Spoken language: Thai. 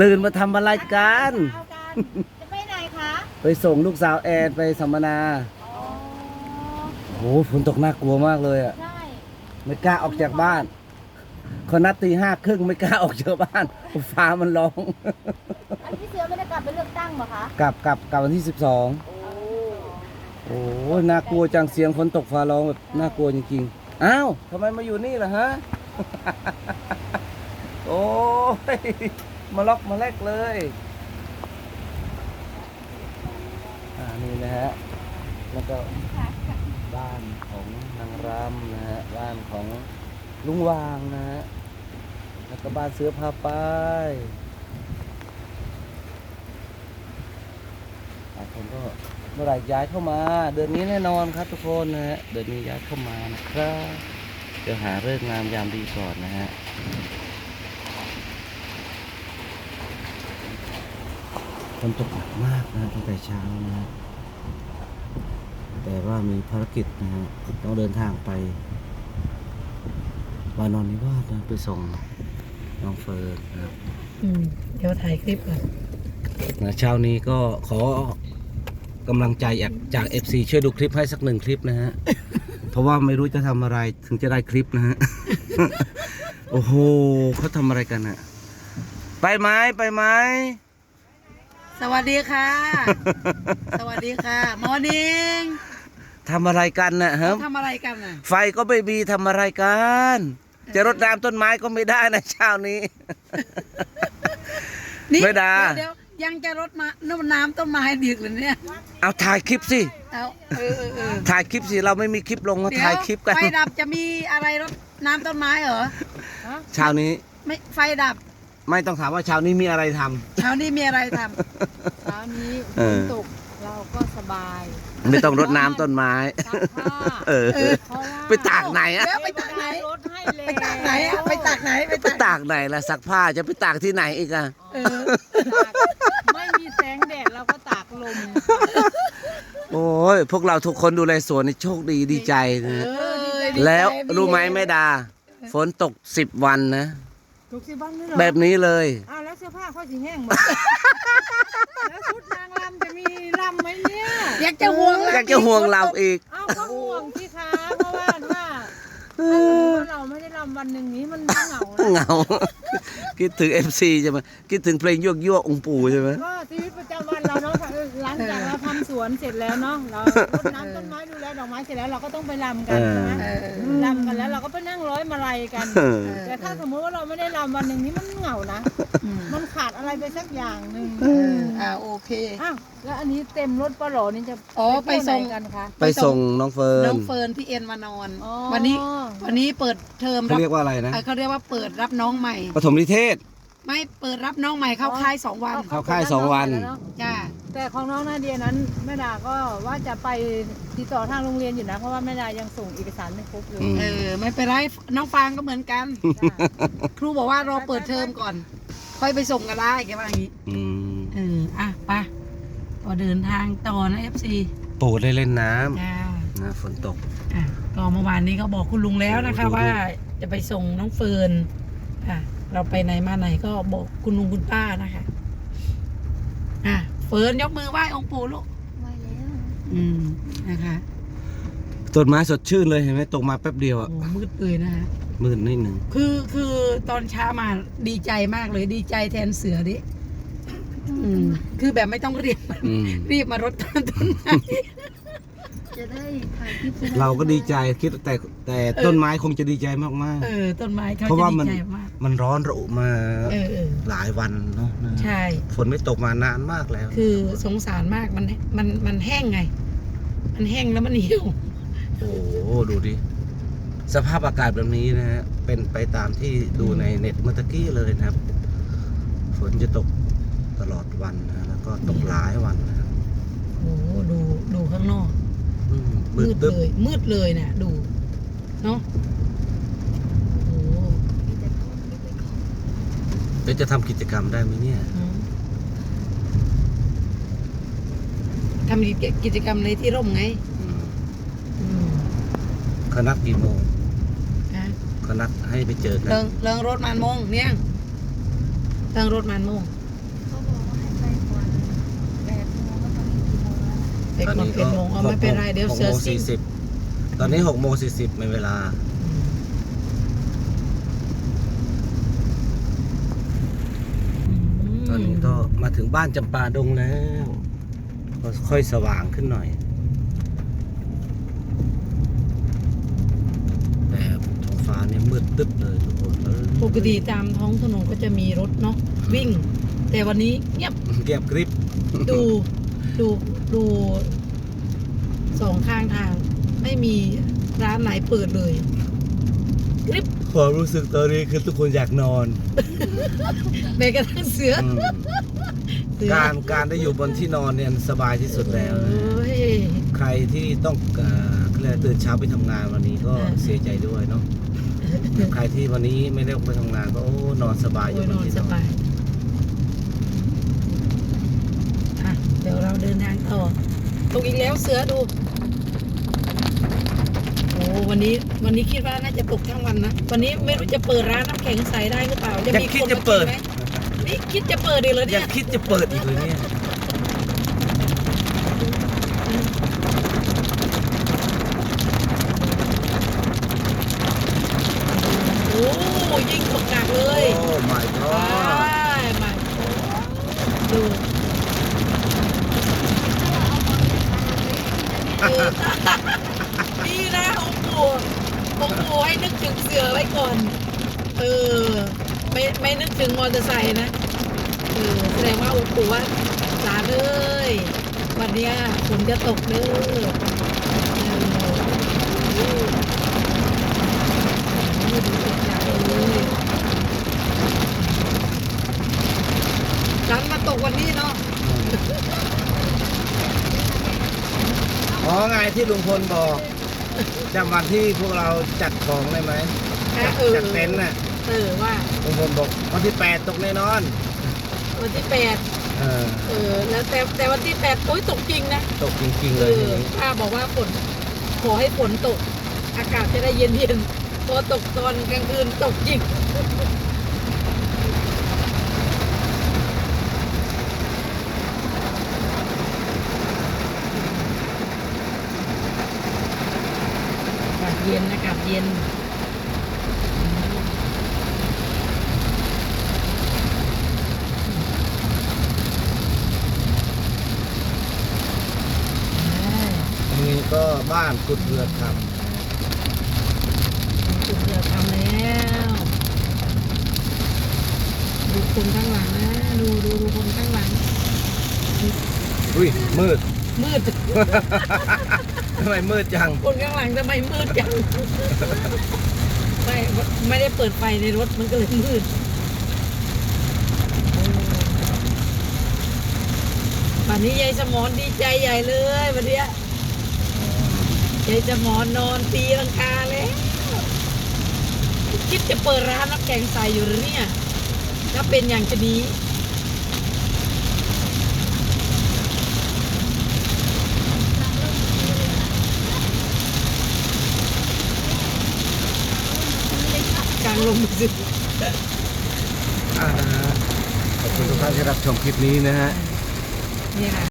ตื่นมาทำอะไรกัน เอากันจะไปไหนคะไปส่งลูกสาวแอนไปสัมมนาอ๋อโอ้โหฝนตกน่ากลัวมากเลยอะ ใช่ไม่กล้าออกจากบ้านเขานัดตีห้าครึ่งไม่กล้าออกจากบ้านฟ้ามันร้อง อันพี่เสือไม่ได้กลับไปเลือกตั้งเหรอคะกลับกลับกลับวันที่สิบสองโอ้โอ้ยน่ากลัวจังเสียงฝนตกฟ้าร้องแบบน่ากลัวจริงๆอ้าวทำไมมาอยู่นี่ล่ะฮะ โอ้ย มาล็อกมาแลกเลย อ่า นี่นะฮะ แล้วก็บ้านของนางรำนะฮะ บ้านของลุงวางนะฮะ แล้วก็บ้านเสือพาไปหลายคนก็เมื่อไหร่ย้ายเข้ามา เดือนนี้แน่นอนครับทุกคนนะฮะ เดือนนี้ย้ายเข้ามานะครับ เดี๋ยวหาเลิกษ์งามยามดีก่อนนะฮะ นตกหนักมากนะตั้งแต่เช้านะฮะแต่ว่ามีภารกิจนะฮะต้องเดินทางไปวานอนนิวาสนะไปส่งน้องเฟิร์นนะครับอืมเดี๋ยวถ่ายคลิปก่อนนะเช้านี้ก็ขอกำลังใจจากจาก FC ช่วยดูคลิปให้สักหนึ่งคลิปนะฮะ เพราะว่าไม่รู้จะทำอะไรถึงจะได้คลิปนะฮะ โอ้โหเขาทำอะไรกันอะไปไหมไปไหม สวัสดีค่ะ สวัสดีค่ะมอร์นิ่งทำอะไรกันนะฮะทำอะไรกันน่ะไฟก็ไม่มีทำอะไรกัน จะรดน้ำต้นไม้ก็ไม่ได้นะเช้านี้ นี่ไม่ดาเดี๋ยวๆยังจะรดมาน้ำน้ำต้นไม้ดึกเลยเนี่ยเอาถ่ายคลิปสิ เอาเออเออเออถ่ายคลิปสิ เราไม่มีคลิปลงมาเดี๋ยวถ่ายคลิปกัน ไฟดับจะมีอะไรรดน้ำต้นไม้เหรอ เช้านี้ไม่ไฟดับ ไม่ต้องถามว่าเช้านี้มีอะไรทำ เช้านี้มีอะไรทเช้านี้เอฝอนตกเราก็สบาย ไม่ต้องรดน้ำต้นไม้ ซักผ้าเออ เพราะว่าไปตากไหนำอะแล้วไปตากไหน รถให้เลยไปตากไหนอะไปตากไหนไปไปตากตากไหนล่ะซักผ้าจะไปตากที่ไหนอีกอะเออตากไม่มีแสงแดดเราก็ตากลมโอ้ยพวกเราทุกคนดูแลสวนนี่โชคดีดีใจนะ เออดีใจแล้วรู้ไหมแม่ดา ฝนตกสิบวันนะ ทุกสิบ้างนี่เหรอแบบนี้เลย อ้าวแล้วเสื้อผ้าเขาสีแห้งหมด แล้วชุดนางรำจะมีรำไหมเนี่ยอยากจะห่วงอยากจะห่วงเราอีกเอ้าก็ห่วงสิคะเพราะว่าว่าถ้าสมมติว่าเราไม่ได้รำวันหนึ่งนี้มันเหงานะเหงา คิดถึง FC ใช่ไหมคิดถึงเพลงยั่วยั่วๆองค์ปู่ใช่ไหมก็ชีวิตประจำวันเราเนาะ วนเสร็จแล้วเนาะเรารดน้ำต้นไม้ดูแลดอกไม้เสร็จแล้วเราก็ต้องไปรำกันใช่ไหมเออรำกันแล้วเราก็ไปนั่งร้อยมาลัยกันเออแต่ถ้าสมมติว่าเราไม่ได้รำวันหนึ่งนี้มันเหงานะอืมมันขาดอะไรไปสักอย่างหนึ่งเอออ่าโอเคอ้าวแล้วอันนี้เต็มรถปลาโหลนี่จะอ๋อไปส่งเที่ยวหนกันคะไปส่งน้องเฟิร์น้นองเฟิร์นพี่เอ็นมานอนอ๋อวันนี้วันนี้เปิดเทอมเขาเรียกว่าอะไรนะเอ่อเขาเรียกว่าเปิดรับน้องใหม่ปฐมนิเทศ ไม่เปิดรับน้องใหม่เข้าค่ายสองวัน เข้าค่ายสองวันจ้า แต่ของน้องนาเดียนั้นแม่ดาก็ว่าจะไปติดต่อทางโรงเรียนอยู่นะ เพราะว่าแม่ดายังส่งเอกสารไม่ครบอยู่อืม เออไม่เป็นไรน้องฟางก็เหมือนกันจ้ะครูบอกว่ารอเปิดเทอมก่อน ค่อยไปส่งกันได้แกว่าอย่างนี้อืมเอออะไปก็เดินทางต่อนะเอฟซีปู่ได้เล่นน้จ้าำนะฝนตก อะก็เมื่อวานนี้ก็บอกคุณลุงแล้วนะคะดูดูว่าจะไปส่งน้องเฟิร์นอะเราไปไหนมาไหนก็บอกคุณลุงคุณป้านะคะอะ เฟิร์นยกมือไหว้องค์ปู่ลูกไว้แล้วอืมนะคะต้นไม้สดชื่นเลยเห็นไหมตกมาแป๊บเดียวโอ้อะโหมืดเลยนะคะ มืดนิดหนึ่งคือคือตอนเช้ามาดีใจมากเลยดีใจแทนเสือดิอืมคือแบบไม่ต้องรีบอืมรีบมารดต้นต้นไม้ จะได้ถ่ายคลิปเราก็ดีใจคิดแต่แต่ต้นไม้คงจะดีใจมากเออต้นไม้เขาเพราะจะว่าดีมันใจมากๆมันร้อนระอุมาเออเออหลายวันเนาะนะใช่ ฝนไม่ตกมานานมากแล้ว คือสงสารมากมันมันมันแห้งไง มันแห้งแล้วมันเหี่ยวโอ้โหดูดิ สภาพอากาศแบบนี้นะฮะ เป็นไปตามที่ดูในเน็ตเมื่อตะกี้เลยนะครับ ฝนจะตกตลอดวันนะแล้วก็ตกหลายวันนะครับโอ้โหดูดูข้างนอกอื มมืมืดดตึ๊บเลย มืดเลยนะดู เนาะโอ้โหเดี๋ยวจะทำกิจกรรมได้ไหมเนี่ยอืมทำกิจกิจกรรมในที่ร่มไงอืมอืมเขานัดกี่โมงฮะเขานัดให้ไปเจอกัน เริงเริงรถมานโมงเนี่ยเริงรถมานโมง เด็กมาเป็นโมงเอาไม่เป็นไรเดี๋ยวหกเสือโมงซิ่สี่งสิบตอนนี้หกโมงสี่สิบเป็นเวลา ตอนนี้ก็มาถึงบ้านจำปาดงแล้วก็ค่อยสว่างขึ้นหน่อย แต่ท้องฟ้าเนี่ยมืดตึ๊บเลยทุกคนเออปกติตามท้องถนนก็จะมีรถเนาะวิ่ง แต่วันนี้เงียบเก็บกริบดู ดูดูสองข้างทาง ไม่มีร้านไหนเปิดเลยกริบความรู้สึกตอนนี้คือทุกคนอยากนอนแม้กระทั่งเสืออืมเสือการการได้อยู่บนที่นอนเนี่ยสบายที่สุดแล้วนะเอ้ย ใครที่ต้องเอ่อเขาเรียกอะไรตื่นเช้าไปทำงานวันนี้ก็เออเสียใจด้วยเนาะใครที่วันนี้ไม่ได้ไปทำงานก็โอ้นอนสบายอโอ้ยู่ยบนนอนที่สนอนบายอะเดี๋ยวเราเดินทาง ต่อ ตกอีกแล้วเสือดู โอ้วันนี้วันนี้คิดว่าน่าจะตกทั้งวันนะ วันนี้ไม่รู้จะเปิดร้านน้ำแข็งใสได้หรือเปล่า จะยังมีคิดคนจะมาเปิกิดนไหมนี่คิดจะเปิดอีกเลยยัเนี่งยคิดจะเปิดอีกเลยเนี่ย โอ้ยิงตกหนักเลย โอ้ my ไป god มาดู เออ ดีนะองค์ปู่องค์ปู่ให้นึกถึงเสือไว้ก่อน เออ ไม่ไม่นึกถึงมอเตอร์ไซค์นะเออแสดงว่าองค์ปู่ว่าจ๋าเลยวันนี้ฝนจะตกเด้ออดูตกหนักเลยดันมาตกวันนี้เนาะ อ๋อไง ที่ลุงพลบอกจำวันที่พวกเราจัดของได้ไหมอะเออจัดเต็นท์น่ะเออว่าลุงพลบอกวันที่แปดตกแน่นอน วันที่แปดเออเออแล้วแต่แต่วันที่แปดโอ้ยตกจริงนะตกจริง ๆ เอเลยทีอนี้ป้าบอกว่าฝนขอให้ฝนตก อากาศจะได้เย็นเย็นๆพอตกตอนกลางคืนตกจริง อากาศ เย็นอากาศเย็นตรงนี้ก็บ้านกุดเรือคจุดเรือทำแล้ว ดูคนข้างหลังนะ ดูดูดูคนข้างหลังำอุ้ยมืด มืด ทำไมมืดจัง คนข้างหลังทำไมมืดจัง ไม่ไม่ได้เปิดไฟในรถมันก็เลยมืดโอ้วันนี้ยายสมอนดีใจใหญ่เลยวันเนี้ยยายสมอนนอนตีลังกาแล้วคิดจะเปิดร้านน้ำแข็งใสอยู่หรือเนี่ย ถ้าเป็นอย่างจะดี ก ลางลมสิอ่านะฮะขอบคุณทุกท่านที่รับชมคลิปนี้นะฮะเนี่ยค่ะ